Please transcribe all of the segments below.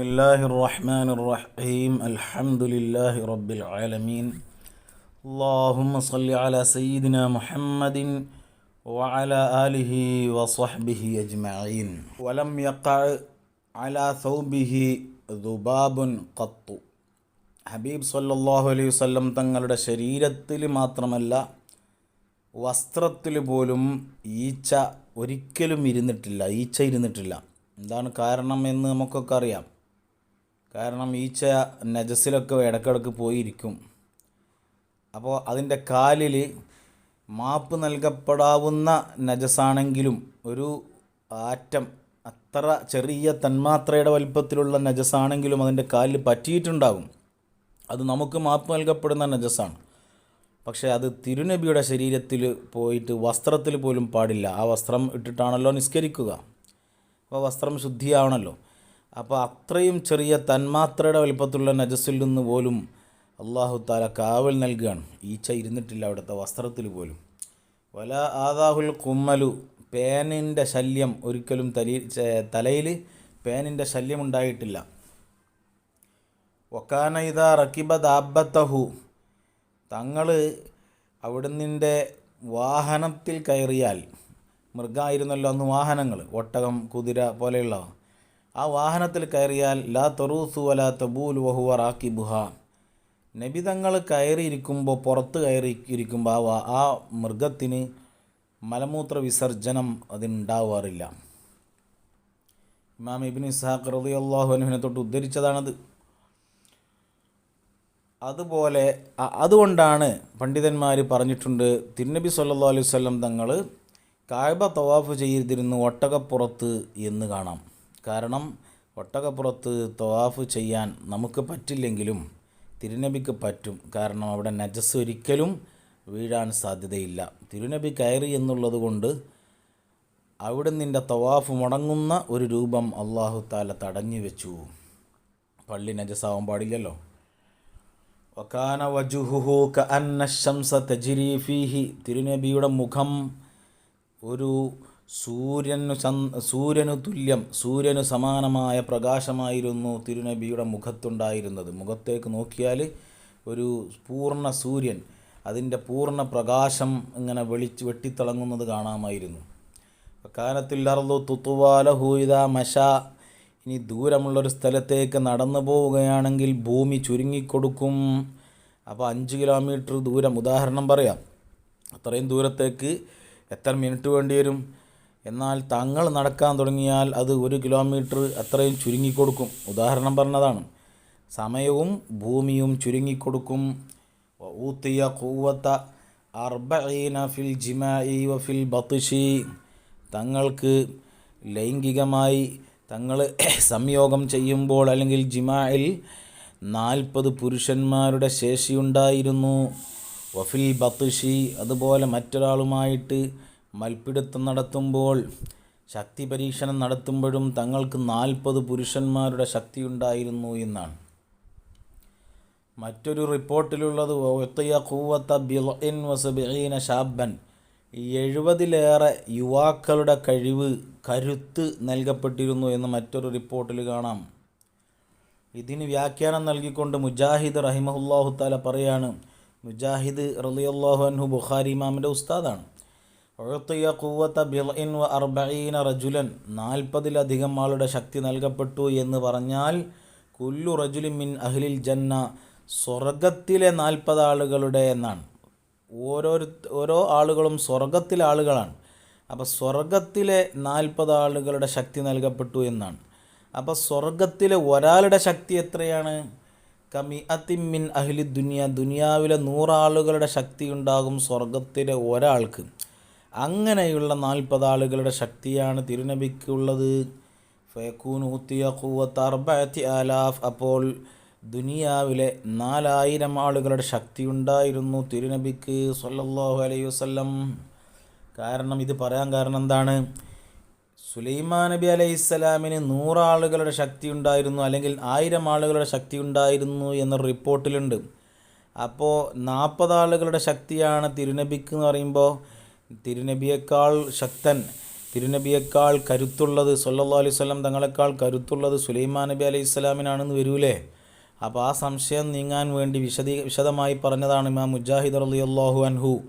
بسم الله الرحمن الرحيم الحمد لله رب العالمين اللهم صل على سيدنا محمد وعلى آله وصحبه أجمعين ولم يقع على ثوبه ذباب قط ഹബീബ് സല്ലല്ലാഹു അലൈഹി വസല്ലം തങ്ങളുടെ ശരീരത്തിൽ മാത്രമല്ല വസ്ത്രത്തിൽ പോലും ഈച്ച ഒരിക്കലും ഇരുന്നിട്ടില്ല ഈച്ച ഇരുന്നിട്ടില്ല എന്താണ് കാരണം എന്ന് നമുക്കൊക്കെ അറിയാം കാരണം ഈച്ച നജസിലൊക്കെ ഇടക്കിടക്ക് പോയിരിക്കും. അപ്പോൾ അതിന്റെ കാലിൽ മാപ്പ് നൽകപ്പെടാവുന്ന നജസാണെങ്കിലും ഒരു ആറ്റം അത്ര ചെറിയ തന്മാത്രയുടെ വലിപ്പത്തിലുള്ള നജസാണെങ്കിലും അതിന്റെ കാലിൽ പറ്റിയിട്ടുണ്ടാകും അത് നമുക്ക് മാപ്പ് നൽകപ്പെടുന്ന നജസാണ് പക്ഷേ അത് തിരുനബിയുടെ ശരീരത്തിൽ പോയിട്ട് വസ്ത്രത്തിൽ പോലും പാടില്ല. ആ വസ്ത്രം ഇട്ടിട്ടാണല്ലോ നിസ്കരിക്കുക. അപ്പോൾ വസ്ത്രം ശുദ്ധിയാവണമല്ലോ അപ്പോൾ അത്രയും ചെറിയ തന്മാത്രയുടെ വലിപ്പത്തിലുള്ള നജസ്സിൽ നിന്ന് പോലും അള്ളാഹു താല കാവൽ നൽകുകയാണ്. ഈച്ച ഇരുന്നിട്ടില്ല അവിടുത്തെ വസ്ത്രത്തിൽ പോലും. വല ആദാഹുൽ കുമ്മലു പേനിന്റെ ശല്യം ഒരിക്കലും തലി തലയിൽ പേനിന്റെ ശല്യം ഉണ്ടായിട്ടില്ല. ഒക്കാന ഇതാ റക്കിബ ദാബത്തഹു തങ്ങൾ അവിടുന്നിന്റെ വാഹനത്തിൽ കയറിയാൽ മൃഗമായിരുന്നല്ലോ അന്ന് വാഹനങ്ങൾ ഒട്ടകം കുതിര പോലെയുള്ളവ. ആ വാഹനത്തിൽ കയറിയാൽ ലാ തൊറൂസു വല തബൂൽ വഹുവ റാക്കി ബുഹ നബി തങ്ങൾ കയറിയിരിക്കുമ്പോൾ പുറത്ത് കയറി ഇരിക്കുമ്പോൾ ആ ആ മൃഗത്തിന് മലമൂത്ര വിസർജനം അതിനുണ്ടാവാറില്ല. ഇമാം ഇബിൻ ഇസ്ഹാഖ് അൻഹുവിനെ തൊട്ട് ഉദ്ധരിച്ചതാണത്. അതുപോലെ അതുകൊണ്ടാണ് പണ്ഡിതന്മാർ പറഞ്ഞിട്ടുണ്ട് തിരുനബി സല്ലാ അലൈവല്ലം തങ്ങൾ കായബ തവാഫ് ചെയ്തിരുന്നു ഒട്ടകപ്പുറത്ത് എന്ന് കാണാം. കാരണം ഒട്ടകപ്പുറത്ത് തവാഫ് ചെയ്യാൻ നമുക്ക് പറ്റില്ലെങ്കിലും തിരുനബിക്ക് പറ്റും. കാരണം അവിടെ നജസ് ഒരിക്കലും വീഴാൻ സാധ്യതയില്ല. തിരുനബി കയറി എന്നുള്ളത് കൊണ്ട് അവിടെ നിന്റെ തവാഫ് മുടങ്ങുന്ന ഒരു രൂപം അള്ളാഹു താല തടഞ്ഞു വെച്ചു. പള്ളി നജസാവാൻ പാടില്ലല്ലോ. വക്കാന വജുഹുഹു കഅന്ന ശംസ തജ്രി ഫീഹി. തിരുനബിയുടെ മുഖം ഒരു സൂര്യനു സൂര്യനു തുല്യം സൂര്യനു സമാനമായ പ്രകാശമായിരുന്നു തിരുനബിയുടെ മുഖത്തുണ്ടായിരുന്നത്. മുഖത്തേക്ക് നോക്കിയാൽ ഒരു പൂർണ സൂര്യൻ അതിന്റെ പൂർണ പ്രകാശം ഇങ്ങനെ വെളിച്ച് വെട്ടിത്തിളങ്ങുന്നത് കാണാമായിരുന്നു. കാലത്തിൽ അറുതു തുത്തുവാലഹു ഇതാ മഷ ഇനി ദൂരമുള്ളൊരു സ്ഥലത്തേക്ക് നടന്നു പോവുകയാണെങ്കിൽ ഭൂമി ചുരുങ്ങിക്കൊടുക്കും. അപ്പോൾ അഞ്ച് കിലോമീറ്റർ ദൂരം. ഉദാഹരണം പറയാം. അത്രയും ദൂരത്തേക്ക് എത്ര മിനിറ്റ് വേണ്ടി വരും? എന്നാൽ തങ്ങൾ നടക്കാൻ തുടങ്ങിയാൽ അത് ഒരു കിലോമീറ്റർ അത്രയും ചുരുങ്ങിക്കൊടുക്കും. ഉദാഹരണം പറഞ്ഞതാണ്. സമയവും ഭൂമിയും ചുരുങ്ങിക്കൊടുക്കും. ഊത്തിയ കൂവത്ത അർബീന ഫിൽ ജിമായി വഫിൽ ബത്തുഷി തങ്ങൾക്ക് ലൈംഗികമായി തങ്ങൾ സംയോഗം ചെയ്യുമ്പോൾ അല്ലെങ്കിൽ ജിമായിൽ നാൽപ്പത് പുരുഷന്മാരുടെ ശേഷിയുണ്ടായിരുന്നു വഫിൽ ബത്തുഷി അതുപോലെ മറ്റൊരാളുമായിട്ട് മൽപ്പിടുത്തം നടത്തുമ്പോൾ ശക്തി പരീക്ഷണം നടത്തുമ്പോഴും തങ്ങൾക്ക് നാൽപ്പത് പുരുഷന്മാരുടെ ശക്തി ഉണ്ടായിരുന്നു എന്നാണ്. മറ്റൊരു റിപ്പോർട്ടിലുള്ളത് ബിൻ വസബീന ഷാബൻ എഴുപതിലേറെ യുവാക്കളുടെ കഴിവ് കരുത്ത് നൽകപ്പെട്ടിരുന്നു എന്ന് മറ്റൊരു റിപ്പോർട്ടിൽ കാണാം. ഇതിന് വ്യാഖ്യാനം നൽകിക്കൊണ്ട് മുജാഹിദ് റഹിമഹുല്ലാഹു താല പറയാണ് മുജാഹിദ് റളിയല്ലാഹു അൻഹു ബുഖാരി ഇമാമിന്റെ ഉസ്താദാണ്. ഒഴത്തിയ കൂവത്ത ബിൽഇൻ വ അർബീന റജുലൻ. നാൽപ്പതിലധികം ആളുടെ ശക്തി നൽകപ്പെട്ടു എന്ന് പറഞ്ഞാൽ കുല്ലു റജുലിൻ മിൻ അഹ്ലിൽ ജന്ന സ്വർഗത്തിലെ നാൽപ്പത് ആളുകളുടെ എന്നാണ്. ഓരോ ഓരോ ആളുകളും സ്വർഗത്തിലെ ആളുകളാണ്. അപ്പോൾ സ്വർഗത്തിലെ നാൽപ്പത് ആളുകളുടെ ശക്തി നൽകപ്പെട്ടു എന്നാണ്. അപ്പോൾ സ്വർഗത്തിലെ ഒരാളുടെ ശക്തി എത്രയാണ്? കമി അതിമിൻ അഹ്ലി ദുനിയ. ദുനിയാവിലെ നൂറാളുകളുടെ ശക്തി ഉണ്ടാകും സ്വർഗത്തിലെ ഒരാൾക്ക്. അങ്ങനെയുള്ള നാൽപ്പത് ആളുകളുടെ ശക്തിയാണ് തിരുനബിക്കുള്ളത്. ആലാഫ്. അപ്പോൾ ദുനിയാവിലെ നാലായിരം ആളുകളുടെ ശക്തി ഉണ്ടായിരുന്നു തിരുനബിക്ക് സല്ലല്ലാഹു അലൈഹി വസല്ലം. കാരണം ഇത് പറയാൻ കാരണം എന്താണ്? സുലൈമാൻ നബി അലൈഹി സ്വലാമിന് നൂറാളുകളുടെ ശക്തി ഉണ്ടായിരുന്നു അല്ലെങ്കിൽ ആയിരം ആളുകളുടെ ശക്തി ഉണ്ടായിരുന്നു എന്ന റിപ്പോർട്ടിലുണ്ട്. അപ്പോൾ നാൽപ്പത് ആളുകളുടെ ശക്തിയാണ് തിരുനബിക്ക് എന്ന് പറയുമ്പോൾ തിരുനബിയേക്കാൾ ശക്തൻ തിരുനബിയേക്കാൾ കരുത്തുള്ളത് സല്ലല്ലാഹു അലൈഹി വസല്ലം തങ്ങളെക്കാൾ കരുത്തുള്ളത് സുലൈമാൻ നബി അലൈഹി ഇസ്ലാമിനാണെന്ന് വരൂലേ? അപ്പോൾ ആ സംശയം നീങ്ങാൻ വേണ്ടി വിശദീ വിശദമായി പറഞ്ഞതാണ് ഇമാം മുജാഹിദ് റളിയല്ലാഹു അൻഹു.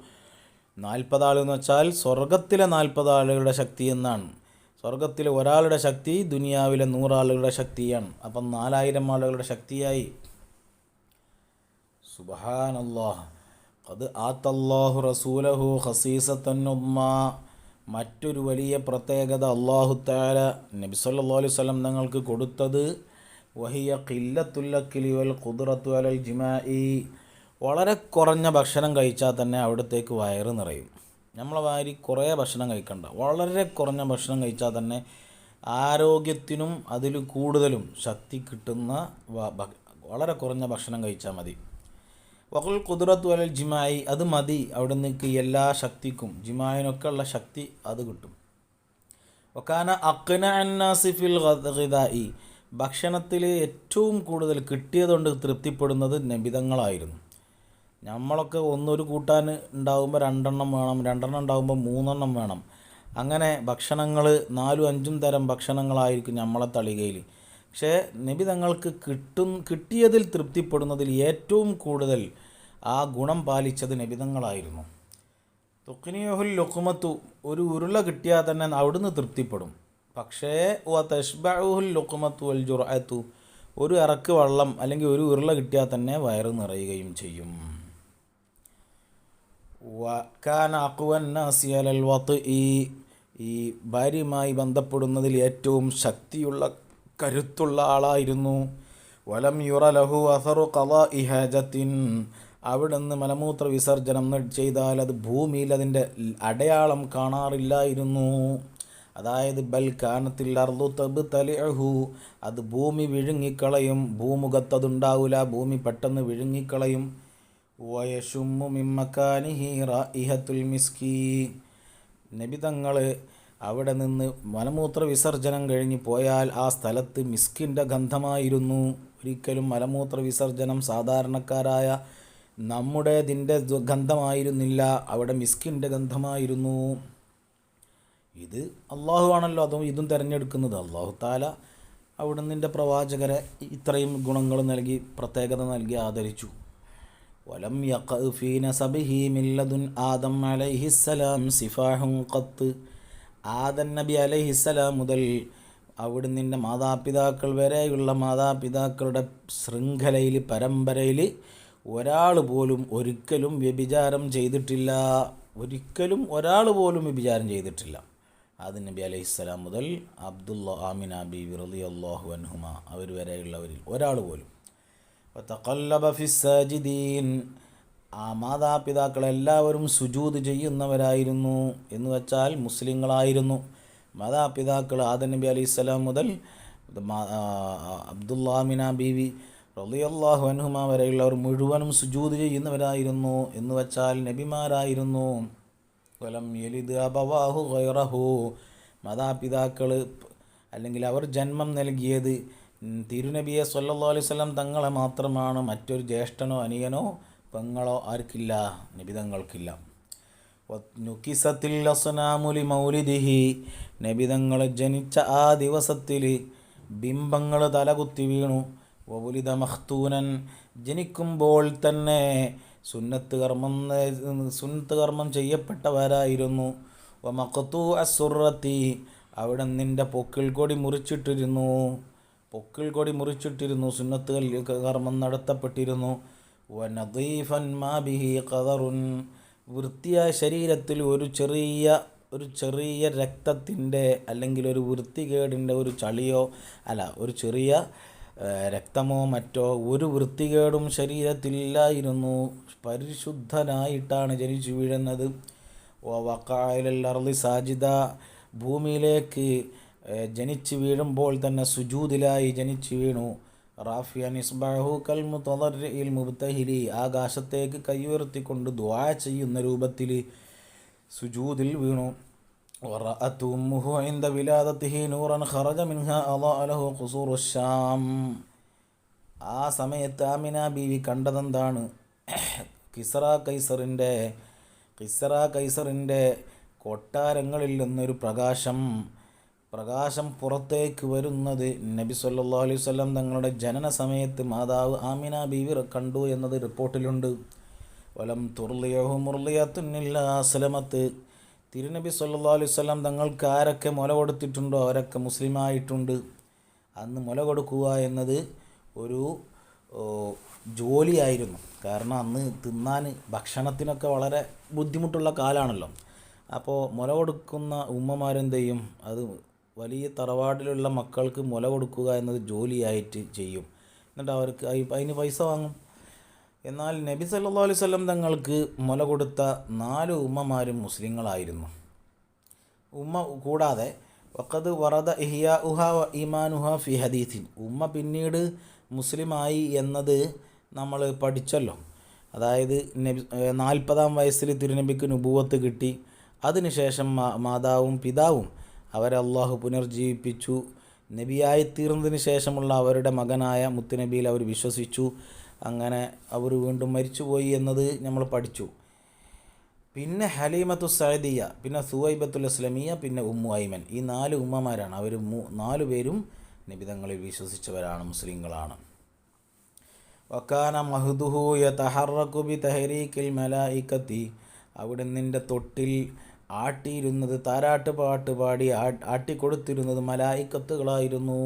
നാൽപ്പതാളെന്ന് വെച്ചാൽ സ്വർഗത്തിലെ നാൽപ്പതാളുകളുടെ ശക്തി എന്നാണ്. സ്വർഗത്തിലെ ഒരാളുടെ ശക്തി ദുനിയാവിലെ നൂറാളുകളുടെ ശക്തിയാണ്. അപ്പം നാലായിരം ആളുകളുടെ ശക്തിയായി. സുബഹാനല്ലാഹ്. അത് ആത്തല്ലാഹു റസൂലഹു ഹസീസത്തന്നുമ്മ മറ്റൊരു വലിയ പ്രത്യേകത അള്ളാഹു താല നബി സല്ലല്ലാഹു അലൈഹി വസല്ലം നിങ്ങൾക്ക് കൊടുത്തത് വഹിയ കില്ലത്തുല്ലക്കിലിവൽ വൽ ഖുദ്റത്തു അലൽ ജിമാഇ. വളരെ കുറഞ്ഞ ഭക്ഷണം കഴിച്ചാൽ തന്നെ അവിടത്തേക്ക് വയറ് നിറയും. നമ്മളെ വാരി കുറേ ഭക്ഷണം കഴിക്കണ്ട. വളരെ കുറഞ്ഞ ഭക്ഷണം കഴിച്ചാൽ തന്നെ ആരോഗ്യത്തിനും അതിൽ കൂടുതലും ശക്തി കിട്ടുന്ന വളരെ കുറഞ്ഞ ഭക്ഷണം കഴിച്ചാൽ മതി. വഖുൽ കുതിരത്ത് വലൽ ജിമായി അത് മതി. അവിടെ നിൽക്ക് എല്ലാ ശക്തിക്കും ജിമായിനൊക്കെ ഉള്ള ശക്തി അത് കിട്ടും. ഒക്കാന അക്കന അന്നാസിഫിൽ ഹിദായി ഭക്ഷണത്തിൽ ഏറ്റവും കൂടുതൽ കിട്ടിയതുകൊണ്ട് തൃപ്തിപ്പെടുന്നത് നബിതങ്ങളായിരുന്നു. നമ്മളൊക്കെ ഒന്നൊരു കൂട്ടാൻ ഉണ്ടാകുമ്പോൾ രണ്ടെണ്ണം വേണം രണ്ടെണ്ണം ഉണ്ടാകുമ്പോൾ മൂന്നെണ്ണം വേണം. അങ്ങനെ ഭക്ഷണങ്ങൾ നാലും അഞ്ചും തരം ഭക്ഷണങ്ങളായിരിക്കും നമ്മളെ തളികയിൽ പക്ഷേ നബി തങ്ങൾക്ക് കിട്ടും കിട്ടിയതിൽ തൃപ്തിപ്പെടുന്നതിൽ ഏറ്റവും കൂടുതൽ ആ ഗുണം പാലിച്ചത് നബിതങ്ങളായിരുന്നു തുക്കിനിയഹുൽ ലുക്കുമത്തു ഒരു ഉരുള കിട്ടിയാൽ തന്നെ അവിടുന്ന് തൃപ്തിപ്പെടും. പക്ഷേ ഓ തഷ്ബാഹുൽ ലുക്കുമത്തു അൽ ജുറഅത്തു ഒരു ഇറക്ക് വള്ളം അല്ലെങ്കിൽ ഒരു ഉരുള കിട്ടിയാൽ തന്നെ വയറ് നിറയുകയും ചെയ്യും. ഈ ഭാര്യയുമായി ബന്ധപ്പെടുന്നതിൽ ഏറ്റവും ശക്തിയുള്ള കരുത്തുള്ള ആളായിരുന്നു. വലം യുറ ലഹു അസറു കല ഇഹജത്തിൻ അവിടുന്ന് മലമൂത്ര വിസർജനം ചെയ്താൽ അത് ഭൂമിയിൽ അതിന്റെ അടയാളം കാണാറില്ലായിരുന്നു. അതായത് ബൽ കാനത്തിൽ അർദു തബ് തലിഅഹു അത് ഭൂമി വിഴുങ്ങിക്കളയും. ഭൂമുഖത്തതുണ്ടാവില്ല ഭൂമി പെട്ടെന്ന് വിഴുങ്ങിക്കളയും. വയഷുമ്മു മിമ്മക്കാനിഹി ഇഹത്തുൽ മിസ്കി നബി തങ്ങൾ അവിടെ നിന്ന് മലമൂത്ര വിസർജനം കഴിഞ്ഞ് പോയാൽ ആ സ്ഥലത്ത് മിസ്കിന്റെ ഗന്ധമായിരുന്നു. ഒരിക്കലും മലമൂത്ര വിസർജനം സാധാരണക്കാരായ നമ്മുടേതിന്റെ ഗന്ധമായിരുന്നില്ല. അവിടെ മിസ്കിന്റെ ഗന്ധമായിരുന്നു. ഇത് അള്ളാഹു ആണല്ലോ അതും ഇതും തിരഞ്ഞെടുക്കുന്നത്. അള്ളാഹു താല അവിടുന്നിന്റെ പ്രവാചകരെ ഇത്രയും ഗുണങ്ങൾ നൽകി പ്രത്യേകത നൽകി ആദരിച്ചു. വലം യഖ് ഫീ മില്ലദുൻ ആദം അലൈഹിസ്സലാം സിഫാഹും ഖത്ത്. ആദൻ നബി അലൈഹിസ്സലാം മുതൽ അവിടുന്നിന്റെ മാതാപിതാക്കൾ വരെയുള്ള മാതാപിതാക്കളുടെ ശൃംഖലയിൽ പരമ്പരയിൽ ഒരാൾ പോലും ഒരിക്കലും വ്യഭിചാരം ചെയ്തിട്ടില്ല. ഒരിക്കലും ഒരാൾ പോലും വ്യഭിചാരം ചെയ്തിട്ടില്ല. ആദൻ നബി അലൈഹിസ്സലാം മുതൽ അബ്ദുള്ള ആമിന വിറലി അള്ളാഹു അൻഹുമ അവർ വരെയുള്ളവരിൽ ഒരാൾ പോലും. വതഖല്ലബ ഫിസ്സാജിദീൻ ആ മാതാപിതാക്കളെല്ലാവരും സുജൂത് ചെയ്യുന്നവരായിരുന്നു എന്ന് വെച്ചാൽ മുസ്ലിങ്ങളായിരുന്നു. മാതാപിതാക്കൾ ആദ നബി അലി സ്വലാം മുതൽ അബ്ദുല്ലാമിന ബീവി റളിയല്ലാഹു അനുഹുമ വരെയുള്ളവർ മുഴുവനും സുജൂത് ചെയ്യുന്നവരായിരുന്നു എന്ന് വെച്ചാൽ നബിമാരായിരുന്നു. കൊലം എലിദ് അബവാഹു ഗൈറഹു മാതാപിതാക്കൾ അല്ലെങ്കിൽ അവർ ജന്മം നൽകിയത് തിരുനബിയെ അലൈഹി വസല്ലം തങ്ങളെ മാത്രമാണ്. മറ്റൊരു ജ്യേഷ്ഠനോ അനിയനോ പെങ്ങളോ ആർക്കില്ല നിബിതങ്ങൾക്കില്ല. നുക്കിസത്തിൽ മൗലിദിഹി നബിതങ്ങൾ ജനിച്ച ആ ദിവസത്തിൽ ബിംബങ്ങൾ തലകുത്തി വീണു. വവുലിത മഖ്തൂനൻ ജനിക്കുമ്പോൾ തന്നെ സുന്നത്ത് കർമ്മം സുന്നത്ത് കർമ്മം ചെയ്യപ്പെട്ടവരായിരുന്നു. മഖത്തു അസുറത്തി അവിടെ നിന്റെ പൊക്കിൾ കൊടി മുറിച്ചിട്ടിരുന്നു. പൊക്കിൾ കൊടി മുറിച്ചിട്ടിരുന്നു സുന്നത്ത് കർമ്മം നടത്തപ്പെട്ടിരുന്നു. വനദീഫൻ മാബിഹി ഖദറുൻ. വൃത്തിയായ ശരീരത്തിൽ ഒരു ചെറിയ ഒരു ചെറിയ രക്തത്തിന്റെ അല്ലെങ്കിൽ ഒരു വൃത്തികേടിന്റെ ഒരു ചളിയോ അല്ല ഒരു ചെറിയ രക്തമോ മറ്റോ ഒരു വൃത്തികേടും ശരീരത്തിലില്ലായിരുന്നു. പരിശുദ്ധനായിട്ടാണ് ജനിച്ചു വീഴുന്നത്. വക്കായലർലി സാജിദ. ഭൂമിയിലേക്ക് ജനിച്ചു വീഴുമ്പോൾ തന്നെ സുജൂതിലായി ജനിച്ചു വീണു. റാഫിയൻ ഇസ്ബാഹു കൽ മുതറിൽ മുബ്തഹിലി ആകാശത്തേക്ക് കൈയുയർത്തിക്കൊണ്ട് ദ്വാ ചെയ്യുന്ന രൂപത്തിൽ സുജൂദിൽ വീണു ورأت أمه عند ولادته نورا خرج منها أضاء له قصور الشام ആ സമയത്ത് ആമിന ബീവി കണ്ടതെന്താണ് കിസ്റ കൈസറിൻ്റെ കിസ്റ കൈസറിൻ്റെ കൊട്ടാരങ്ങളിൽ നിന്നൊരു പ്രകാശം പ്രകാശം പുറത്തേക്ക് വരുന്നത് നബി സല്ലാ അലൈഹി വസല്ലം തങ്ങളുടെ ജനന സമയത്ത് മാതാവ് ആമിന ബീവി കണ്ടു എന്നത് റിപ്പോർട്ടിലുണ്ട്. വലം തുർലിയഹു മുർലിയത്തുന്നില്ല അസലമത്ത്. തിരുനബി സല്ലാ അലൈഹി വസല്ലം തങ്ങൾക്ക് ആരൊക്കെ മുല കൊടുത്തിട്ടുണ്ടോ അവരൊക്കെ മുസ്ലിമായിട്ടുണ്ട്. അന്ന് മുല കൊടുക്കുക എന്നത് ഒരു ജോലിയായിരുന്നു. കാരണം അന്ന് തിന്നാൻ ഭക്ഷണത്തിനൊക്കെ വളരെ ബുദ്ധിമുട്ടുള്ള കാലാണല്ലോ. അപ്പോൾ മുല കൊടുക്കുന്ന ഉമ്മമാരെന്ത് ചെയ്യും അത് വലിയ തറവാട്ടിലുള്ള മക്കൾക്ക് മുല കൊടുക്കുക എന്നത് ജോലിയായിട്ട് ചെയ്യും. എന്നിട്ട് അവർക്ക് അതിന് പൈസ വാങ്ങും. എന്നാൽ നബി സല്ലാ അലൈഹി വസല്ലം തങ്ങൾക്ക് മുല കൊടുത്ത നാല് ഉമ്മമാരും മുസ്ലിങ്ങളായിരുന്നു. ഉമ്മ കൂടാതെ വക്കത് വറദ ഇഹിയ ഉഹ ഇമാനുഹ ഫി ഉമ്മ പിന്നീട് മുസ്ലിമായി എന്നത് നമ്മൾ പഠിച്ചല്ലോ. അതായത് നബി നാൽപ്പതാം വയസ്സിൽ തിരുനബിക്ക് നുപൂവത്ത് കിട്ടി. അതിനുശേഷം മാതാവും പിതാവും അവരെ അള്ളാഹു പുനർജീവിപ്പിച്ചു. നബിയായി തീർന്നതിന് ശേഷമുള്ള അവരുടെ മകനായ മുത്തുനബിയിൽ അവർ വിശ്വസിച്ചു. അങ്ങനെ അവർ വീണ്ടും മരിച്ചുപോയി എന്നത് നമ്മൾ പഠിച്ചു. പിന്നെ ഹലീമത്തു സഅദിയ പിന്നെ സുവൈബത്തുൽ ഇസ്ലമിയ പിന്നെ ഉമ്മു ഐമൻ. ഈ നാല് ഉമ്മമാരാണ്. അവർ മൂ നാല് പേരും നിബിതങ്ങളിൽ വിശ്വസിച്ചവരാണ് മുസ്ലിങ്ങളാണ്. വക്കാന മഹ്ദുഹു യതഹറക്കു തഹരീഖിൽ തഹരീക്കിൽ മലായിക്കത്തി. അവിടെ നിന്റെ തൊട്ടിൽ ആട്ടിയിരുന്നത് താരാട്ട് പാട്ട് പാടി ആട്ടിക്കൊടുത്തിരുന്നത് മലായിക്കത്തുകളായിരുന്നു.